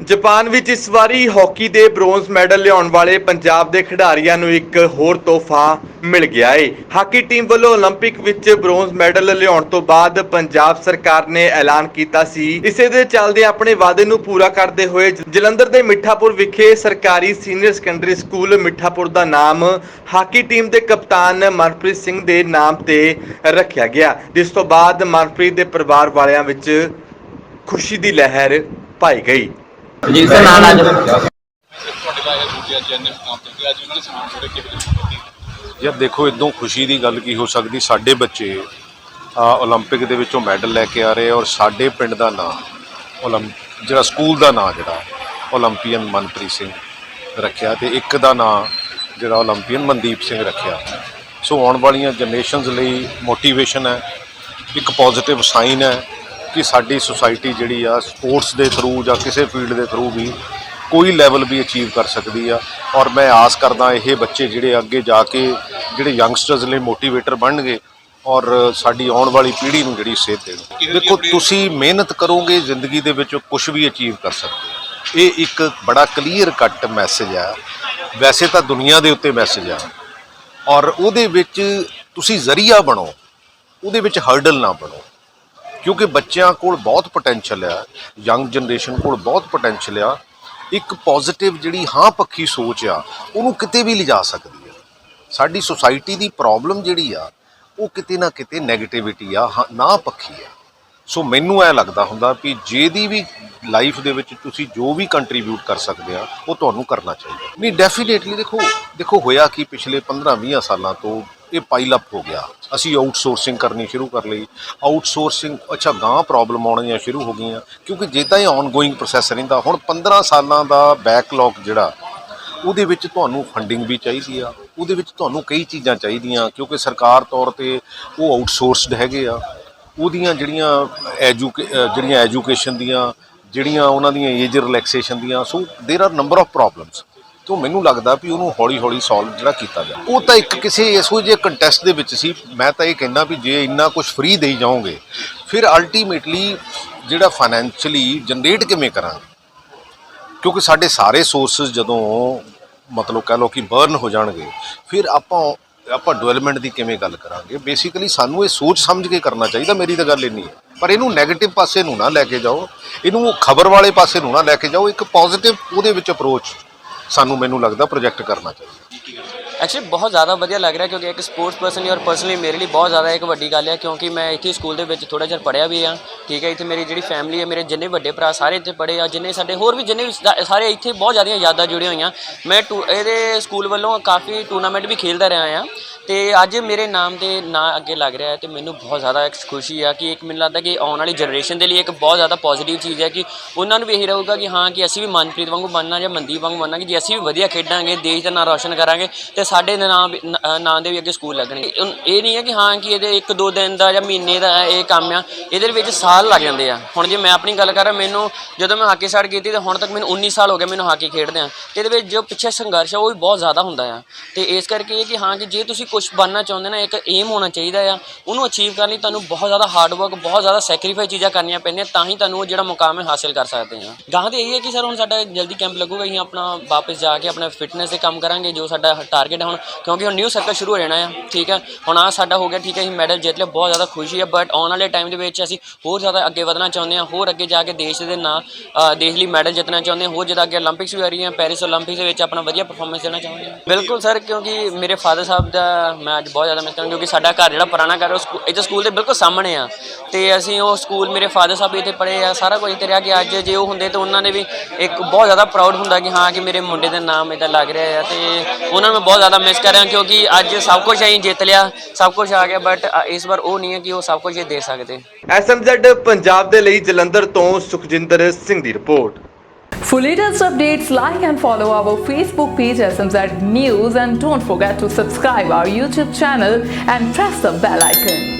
Japan ਵਿੱਚ ਇਸ ਵਾਰੀ ਹਾਕੀ ਦੇ ਬ੍ਰੌਂਜ਼ ਮੈਡਲ ਲਿਆਉਣ ਵਾਲੇ ਪੰਜਾਬ ਦੇ ਖਿਡਾਰੀਆਂ ਨੂੰ ਇੱਕ ਹੋਰ ਤੋਹਫਾ ਮਿਲ ਗਿਆ ਏ ਹਾਕੀ ਟੀਮ ਵੱਲੋਂ 올림픽 ਵਿੱਚ ਬ੍ਰੌਂਜ਼ ਮੈਡਲ ਲਿਆਉਣ ਤੋਂ ਬਾਅਦ ਪੰਜਾਬ ਸਰਕਾਰ ਨੇ ਐਲਾਨ ਕੀਤਾ ਸੀ ਇਸੇ ਦੇ ਚੱਲਦੇ ਆਪਣੇ ਵਾਅਦੇ ਨੂੰ ਪੂਰਾ ਕਰਦੇ ਹੋਏ ਜ- ਜਲੰਧਰ ਦੇ ਮਿੱਠਾਪੁਰ ਵਿਖੇ ਸਰਕਾਰੀ ਸੀਨੀਅਰ ਸੈਕੰਡਰੀ ਸਕੂਲ ਮਿੱਠਾਪੁਰ ਦਾ ਨਾਮ ਹਾਕੀ ਟੀਮ ਦੇ ਕਪਤਾਨ ਮਨਪ੍ਰੀਤ ਸਿੰਘ ਦੇ ਨਾਮ ਤੇ ਰੱਖਿਆ ਗਿਆ ਜਿਸ ਤੋਂ ਬਾਅਦ ਮਨਪ੍ਰੀਤ ਦੇ ਪਰਿਵਾਰ ਵਾਲਿਆਂ ਵਿੱਚ ਖੁਸ਼ੀ ਦੀ ਲਹਿਰ ਪਾਈ ਗਈ ਜੀ ਯਾਰ ਦੇਖੋ, ਇਦੋਂ ਖੁਸ਼ੀ ਦੀ ਗੱਲ ਕੀ ਹੋ ਸਕਦੀ? ਸਾਡੇ ਬੱਚੇ 올림픽 ਦੇ ਵਿੱਚੋਂ ਮੈਡਲ ਲੈ ਕੇ ਆ ਰਹੇ ਔਰ ਸਾਡੇ ਪਿੰਡ ਦਾ ਨਾਮ 올림ਪ ਜਿਹੜਾ ਸਕੂਲ ਦਾ ਨਾਮ ਜਿਹੜਾ 올림ਪੀਅਨ ਮਨਪ੍ਰੀਤ ਸਿੰਘ ਰੱਖਿਆ ਤੇ ਇੱਕ ਦਾ ਨਾਮ ਜਿਹੜਾ 올림ਪੀਅਨ ਮਨਦੀਪ ਸਿੰਘ ਰੱਖਿਆ। ਸੋ ਆਉਣ ਵਾਲੀਆਂ ਜਨਰੇਸ਼ਨਸ ਲਈ ਮੋਟੀਵੇਸ਼ਨ ਹੈ, ਇੱਕ ਪੋਜ਼ਿਟਿਵ ਸਾਈਨ ਹੈ ਕਿ ਸਾਡੀ ਸੁਸਾਇਟੀ ਜਿਹੜੀ ਆ ਸਪੋਰਟਸ ਦੇ ਥਰੂ ਜਾਂ ਕਿਸੇ ਫੀਲਡ ਦੇ ਥਰੂ ਵੀ ਕੋਈ ਲੈਵਲ ਵੀ ਅਚੀਵ ਕਰ ਸਕਦੀ ਆ। ਔਰ ਮੈਂ ਆਸ ਕਰਦਾ ਇਹ ਬੱਚੇ ਜਿਹੜੇ ਅੱਗੇ ਜਾ ਕੇ ਜਿਹੜੇ ਯੰਗਸਟਰਸ ਲਈ ਮੋਟੀਵੇਟਰ ਬਣਨਗੇ ਔਰ ਸਾਡੀ ਆਉਣ ਵਾਲੀ ਪੀੜ੍ਹੀ ਨੂੰ ਜਿਹੜੀ ਸੇਧ ਦੇਣਗੇ ਦੇਖੋ, ਤੁਸੀਂ ਮਿਹਨਤ ਕਰੋਗੇ, ਜ਼ਿੰਦਗੀ ਦੇ ਵਿੱਚ ਕੁਝ ਵੀ ਅਚੀਵ ਕਰ ਸਕਦੇ ਇਹ ਇੱਕ ਬੜਾ ਕਲੀਅਰ ਕੱਟ ਮੈਸੇਜ ਆ। ਵੈਸੇ ਤਾਂ ਦੁਨੀਆ ਦੇ ਉੱਤੇ ਮੈਸੇਜ ਆ। ਔਰ ਉਹਦੇ ਵਿੱਚ ਤੁਸੀਂ ਜ਼ਰੀਆ ਬਣੋ। ਉਹਦੇ ਵਿੱਚ ਹਰਡਲ ਨਾ ਬਣੋ। ਕਿਉਂਕਿ ਬੱਚਿਆਂ ਕੋਲ ਬਹੁਤ ਪੋਟੈਂਸ਼ੀਅਲ ਆ ਯੰਗ ਜਨਰੇਸ਼ਨ ਕੋਲ ਬਹੁਤ ਪੋਟੈਂਸ਼ੀਅਲ ਆ। ਇੱਕ ਪੋਜ਼ਿਟਿਵ ਜਿਹੜੀ ਹਾਂ ਪੱਖੀ ਸੋਚ ਆ, ਉਹਨੂੰ ਕਿਤੇ ਵੀ ਲਿਜਾ ਸਕਦੀ ਆ। ਸਾਡੀ ਸੁਸਾਇਟੀ ਦੀ ਪ੍ਰੋਬਲਮ ਜਿਹੜੀ ਆ, ਉਹ ਕਿਤੇ ਨਾ ਕਿਤੇ 네ਗੇਟਿਵਿਟੀ ਆ, ਹਾਂ- ਨਾ ਪੱਖੀ ਆ। ਸੋ ਮੈਨੂੰ ਐ ਲੱਗਦਾ ਹੁੰਦਾ ਵੀ ਜਿਹਦੀ ਵੀ ਲਾਈਫ ਦੇ ਵਿੱਚ ਤੁਸੀਂ ਜੋ ਵੀ ਕੰਟਰੀਬਿਊਟ ਕਰ ਸਕਦੇ ਆ, ਉਹ ਤੁਹਾਨੂੰ ਕਰਨਾ ਚਾਹੀਦਾ। ਨਹੀਂ ਡੈਫੀਨੇਟਲੀ ਦੇਖੋ ਦੇਖੋ ਹੋਇਆ ਕਿ ਪਿਛਲੇ 15-20 ਸਾਲਾਂ ਤੋਂ ਇਹ ਪਾਈਲ ਅਪ ਹੋ ਗਿਆ ਅਸੀਂ ਆਊਟਸੋਰਸਿੰਗ ਕਰਨੀ ਸ਼ੁਰੂ ਕਰ ਲਈ ਆਊਟਸੋਰਸਿੰਗ ਅੱਛਾ ਗਾਂ ਪ੍ਰੋਬਲਮ ਆਉਣੀਆਂ ਸ਼ੁਰੂ ਹੋ ਗਈਆਂ ਕਿਉਂਕਿ ਜੇ ਤਾਂ ਇਹ ਆਨਗੋਇੰਗ ਪ੍ਰੋਸੈਸ ਰਹਿੰਦਾ ਹੁਣ 15 ਸਾਲਾਂ ਦਾ ਬੈਕਲੌਗ ਜਿਹੜਾ ਉਹਦੇ ਵਿੱਚ ਤੁਹਾਨੂੰ ਫੰਡਿੰਗ ਵੀ ਚਾਹੀਦੀ ਆ ਉਹਦੇ ਵਿੱਚ ਤੁਹਾਨੂੰ ਕਈ ਚੀਜ਼ਾਂ ਚਾਹੀਦੀਆਂ ਕਿਉਂਕਿ ਸਰਕਾਰ ਤੌਰ ਤੇ ਉਹ ਆਊਟਸੋਰਸਡ ਹੈਗੇ ਆ ਉਹਦੀਆਂ ਜਿਹੜੀਆਂ ਐਜੂਕੇ ਅ, ਜਿਹੜੀਆਂ ਐਜੂਕੇਸ਼ਨ ਦੀਆਂ ਜਿਹੜੀਆਂ ਉਹਨਾਂ ਦੀਆਂ ਏਜ ਰਿਲੈਕਸੇਸ਼ਨ ਦੀਆਂ so there are number of problems ਤੋਂ ਮੈਨੂੰ ਲੱਗਦਾ ਵੀ ਉਹਨੂੰ ਹੌਲੀ ਹੌਲੀ ਸੋਲਵ ਜਿਹੜਾ ਕੀਤਾ ਜਾ ਉਹ ਤਾਂ ਇੱਕ ਕਿਸੇ ਇਹੋ ਜਿਹੇ ਕੰਟੈਸਟ ਦੇ ਵਿੱਚ ਸੀ, ਮੈਂ ਤਾਂ ਇਹ ਕਹਿੰਦਾ ਵੀ ਜੇ ਇੰਨਾ ਕੁਝ ਫ੍ਰੀ ਦੇਈ ਜਾਓਗੇ, ਫਿਰ ਅਲਟੀਮੇਟਲੀ ਜਿਹੜਾ ਫਾਈਨੈਂਸ਼ਲੀ ਜਨਰੇਟ ਕਿਵੇਂ ਕਰਾਂਗੇ? ਕਿਉਂਕਿ ਸਾਡੇ ਸਾਰੇ ਸੋਰਸਸ ਜਦੋਂ ਮਤਲਬ ਕਹ ਲਓ ਕਿ ਬਰਨ ਹੋ ਜਾਣਗੇ, ਫਿਰ ਆਪਾਂ ਆਪਾਂ ਡਿਵੈਲਪਮੈਂਟ ਦੀ ਕਿਵੇਂ ਗੱਲ ਕਰਾਂਗੇ? ਬੇਸਿਕਲੀ ਸਾਨੂੰ ਇਹ ਸੋਚ ਸਮਝ ਕੇ ਕਰਨਾ ਚਾਹੀਦਾ, ਮੇਰੀ ਤਾਂ ਗੱਲ ਇੰਨੀ ਹੈ। ਪਰ ਇਹਨੂੰ ਨੈਗੇਟਿਵ ਪਾਸੇ ਨੂੰ ਨਾ ਲੈ ਕੇ ਜਾਓ, ਇਹਨੂੰ ਖਬਰ ਵਾਲੇ ਪਾਸੇ ਨੂੰ ਨਾ ਲੈ ਕੇ ਜਾਓ, ਇੱਕ ਪੋਜ਼ਿਟਿਵ ਉਹਦੇ ਵਿੱਚ ਅਪਰੋਚ ਸਾਨੂੰ ਮੈਨੂੰ ਲੱਗਦਾ ਪ੍ਰੋਜੈਕਟ ਕਰਨਾ ਚਾਹੀਦਾ। ਐਕਚੁਅਲੀ ਬਹੁਤ ਜ਼ਿਆਦਾ ਵਧੀਆ ਲੱਗ ਰਿਹਾ ਕਿਉਂਕਿ ਇੱਕ ਸਪੋਰਟਸ ਪਰਸਨ ਹੀ ਔਰ ਪਰਸਨਲੀ ਮੇਰੇ ਲਈ ਬਹੁਤ ਜ਼ਿਆਦਾ ਇੱਕ ਵੱਡੀ ਗੱਲ ਹੈ ਕਿਉਂਕਿ ਮੈਂ ਇੱਥੇ ਸਕੂਲ ਦੇ ਵਿੱਚ ਥੋੜਾ ਜਿਹਾ ਪੜਿਆ ਵੀ ਆ ਠੀਕ ਹੈ ਇੱਥੇ ਮੇਰੀ ਜਿਹੜੀ ਫੈਮਿਲੀ ਹੈ ਮੇਰੇ ਜਿੰਨੇ ਵੱਡੇ ਭਰਾ ਸਾਰੇ ਇੱਥੇ ਪੜ੍ਹੇ ਆ ਜਿੰਨੇ ਸਾਡੇ ਹੋਰ ਵੀ ਜਿੰਨੇ ਵੀ ਸਾ- ਸਾਰੇ ਇੱਥੇ ਬਹੁਤ ਜ਼ਿਆਦੀਆਂ ਯਾਦਾਂ ਜੁੜੀਆਂ ਹੋਈਆਂ। ਮੈਂ ਟੂ- ਇਹਦੇ ਸਕੂਲ ਵੱਲੋਂ ਕਾਫੀ ਟੂਰਨਾਮੈਂਟ ਵੀ ਖੇਡਦਾ ਰਿਹਾ ਆ ਤੇ ਅੱਜ ਮੇਰੇ ਨਾਮ ਦੇ ਨਾਂ ਅੱਗੇ ਲੱਗ ਰਿਹਾ ਹੈ ਤੇ ਮੈਨੂੰ ਬਹੁਤ ਜ਼ਿਆਦਾ ਇੱਕ ਖੁਸ਼ੀ ਆ ਕਿ ਇੱਕ ਮੈਨੂੰ ਲੱਗਦਾ ਕਿ ਆਉਣ ਵਾਲੀ ਜਨਰੇਸ਼ਨ ਦੇ ਲਈ ਇੱਕ ਬਹੁਤ ਜ਼ਿਆਦਾ ਪੋਜ਼ਿਟਿਵ ਚੀਜ਼ ਹੈ ਕਿ ਉਹਨਾਂ ਨੂੰ ਵੀ ਇਹੀ ਰਹੂਗਾ ਕਿ ਹਾਂ ਕਿ ਅਸੀਂ ਵੀ ਮਨਪ੍ਰੀਤ ਵਾਂਗੂ ਬਣਨਾ ਜਾਂ ਮਨਦੀਪ ਵਾਂਗੂ ਬਣਨਾ ਕਿ ਜੇ ਅਸੀਂ ਵੀ ਵਧੀਆ ਖੇਡਾਂਗੇ ਦੇਸ਼ ਦਾ ਨਾਂ ਰੌਸ਼ਨ ਕਰਾਂਗੇ ਤੇ ਸਾਡੇ ਨਾਮ ਵੀ- ਨ- ਅ, ਨਾਂ ਦੇ ਵੀ ਅੱਗੇ ਸਕੂਲ ਲੱਗਣਗੇ। ਇਹ- ਇਹ ਨਹੀਂ ਹੈ ਕਿ ਹਾਂ ਕਿ ਇਹਦੇ ਇੱਕ ਦੋ ਦਿਨ ਦਾ ਜਾਂ ਮਹੀਨੇ ਦਾ ਇਹ ਕੰਮ ਆ। ਇਹਦੇ ਵਿੱਚ ਸਾਲ ਲੱਗ ਜਾਂਦੇ ਆ। ਹੁਣ ਜੇ ਮੈਂ ਆਪਣੀ ਗੱਲ ਕਰਾਂ, ਮੈਨੂੰ ਜਦੋਂ ਮੈਂ ਹਾਕੀ ਸਟਾਰਟ ਕੀਤੀ ਤੇ ਹੁਣ ਤੱਕ ਮੈਨੂੰ 19 ਸਾਲ ਹੋ ਗਏ ਮੈਨੂੰ ਹਾਕੀ ਖੇਡਦੇ ਆ। ਤੇ ਇਹਦੇ ਵਿੱਚ ਜੋ ਪਿੱਛੇ ਸੰਘਰਸ਼ ਆ, ਉਹ ਵੀ ਬਹੁਤ ਜ਼ਿਆਦਾ ਹੁੰਦਾ ਆ। ਤੇ ਇਸ ਕਰਕੇ ਇਹ ਕਿ ਹਾਂ ਕਿ ਜੇ ਤੁਸੀਂ ਕੁਝ ਬਣਨਾ ਚਾਹੁੰਦੇ ਨਾ, ਇੱਕ ਏਮ ਹੋਣਾ ਚਾਹੀਦਾ ਆ, ਉਹਨੂੰ ਅਚੀਵ ਕਰਨ ਲਈ ਤੁਹਾਨੂੰ ਬਹੁਤ ਜ਼ਿਆਦਾ ਹਾਰਡ ਵਰਕ ਬਹੁਤ ਜ਼ਿਆਦਾ ਸੈਕਰੀਫਾਈਸ ਚੀਜ਼ਾਂ ਕਰਨੀਆਂ ਪੈਂਦੀਆਂ, ਤਾਂ ਹੀ ਤੁਹਾਨੂੰ ਉਹ ਜਿਹੜਾ ਮੁਕਾਮ ਹੈ ਹਾਸਿਲ ਕਰ ਸਕਦੇ ਆ। ਗਾਹਾਂ ਤੇ ਇਹ ਹੈ ਕਿ ਸਰ, ਹੁਣ ਸਾਡਾ ਜਲਦੀ ਕੈਂਪ ਲੱਗੂਗਾ, ਅਸੀਂ ਆਪਣਾ ਵਾਪਸ ਜਾ ਕੇ ਆਪਣਾ ਫਿਟਨੈਸ ਤੇ ਕੰਮ ਕਰਾਂਗੇ, ਜੋ ਸਾਡਾ ਟਾਰਗੇਟ ਹੈ ਹੁਣ, ਕਿਉਂਕਿ ਹੁਣ ਨਿਊ ਸਰਕਲ ਸ਼ੁਰੂ ਹੋ ਜਾਣਾ ਆ, ਠੀਕ ਹੈ ਹੁਣ ਆ ਸਾਡਾ ਹੋ ਗਿਆ, ਠੀਕ ਹੈ ਅਸੀਂ ਮੈਡਲ ਜਿੱਤ ਲਿਆ, ਬਹੁਤ ਜ਼ਿਆਦਾ ਖੁਸ਼ੀ ਹੈ ਬਟ ਆਉਣ ਵਾਲੇ ਟਾਈਮ ਦੇ ਵਿੱਚ ਅਸੀਂ ਹੋਰ ਜ਼ਿਆਦਾ ਅੱਗੇ ਵਧਣਾ ਚਾਹੁੰਦੇ ਆ ਹੋਰ ਅੱਗੇ ਜਾ ਕੇ ਦੇਸ਼ ਦੇ ਨਾਂ ਦੇਸ਼ ਲਈ ਮੈਡਲ ਜਿੱਤਣਾ ਚਾਹੁੰਦੇ ਆ ਹੋਰ ਜਿੱਦਾਂ ਅੱਗੇ 올림픽ਸ ਵੀ ਆ ਰਹੀਆਂ ਪੈਰਿਸ 올림픽ਸ ਦੇ ਵਿੱਚ ਆਪਣਾ ਵਧੀਆ ਪਰਫਾਰਮੈਂਸ ਦੇਣਾ ਚਾਹੁੰਦੇ ਆ ਬਿਲਕੁਲ ਸਰ, ਕਿਉਂਕਿ ਮੇਰੇ ਫਾਦਰ ਸਾਹਿਬ ਦਾ ਮੈਂ ਅੱਜ ਬਹੁਤ ਜ਼ਿਆਦਾ ਮਿਸ ਕਰਾਂ ਕਿਉਂਕਿ ਸਾਡਾ ਘਰ ਜਿਹੜਾ ਪੁਰਾਣਾ ਘਰ ਉਹ ਸਕੂ- ਇੱਥੇ ਸਕੂਲ ਦੇ ਬਿਲਕੁਲ ਸਾਹਮਣੇ ਆ। ਤੇ ਅਸੀਂ ਉਹ ਸਕੂਲ ਮੇਰੇ ਫਾਦਰ ਸਾਹਿਬ ਵੀ ਇੱਥੇ ਪੜ੍ਹੇ ਆ, ਸਾਰਾ ਕੁਝ ਇੱਥੇ ਰਿਹਾ ਕਿ ਅੱਜ ਜੇ ਉਹ ਹੁੰਦੇ ਤਾਂ ਉਹਨਾਂ ਨੇ ਵੀ ਇੱਕ ਬਹੁਤ ਜ਼ਿਆਦਾ ਪ੍ਰਾਊਡ ਹੁੰਦਾ ਕਿ ਹਾਂ, ਕਿ ਮੇਰੇ ਮੁੰਡੇ ਦਾ ਨਾਮ ਇੱਦਾਂ ਲੱਗ ਰਿਹਾ ਆ। ਤੇ ਉਹਨਾਂ ਨੂੰ ਮੈਂ ਬਹੁਤ ਜ਼ਿਆਦਾ ਮਿਸ ਕਰ ਕਿਉਂਕਿ ਅੱਜ ਸਭ ਕੁਝ ਅਸੀਂ ਜਿੱਤ ਲਿਆ, ਸਭ ਕੁਝ ਆ ਗਿਆ ਬਟ ਇਸ ਵਾਰ ਉਹ ਨਹੀਂ ਹੈ ਕਿ ਉਹ ਸਭ ਕੁਝ ਇਹ ਦੇ ਸਕਦੇ। ਐਸਐਮਜ਼ੈਡ ਪੰਜਾਬ ਦੇ ਲਈ ਜਲੰਧਰ ਤੋਂ ਸੁਖਜਿੰਦਰ ਸਿੰਘ ਦੀ report For latest updates, like and follow our Facebook page SMZ News and don't forget to subscribe our YouTube channel and press the bell icon.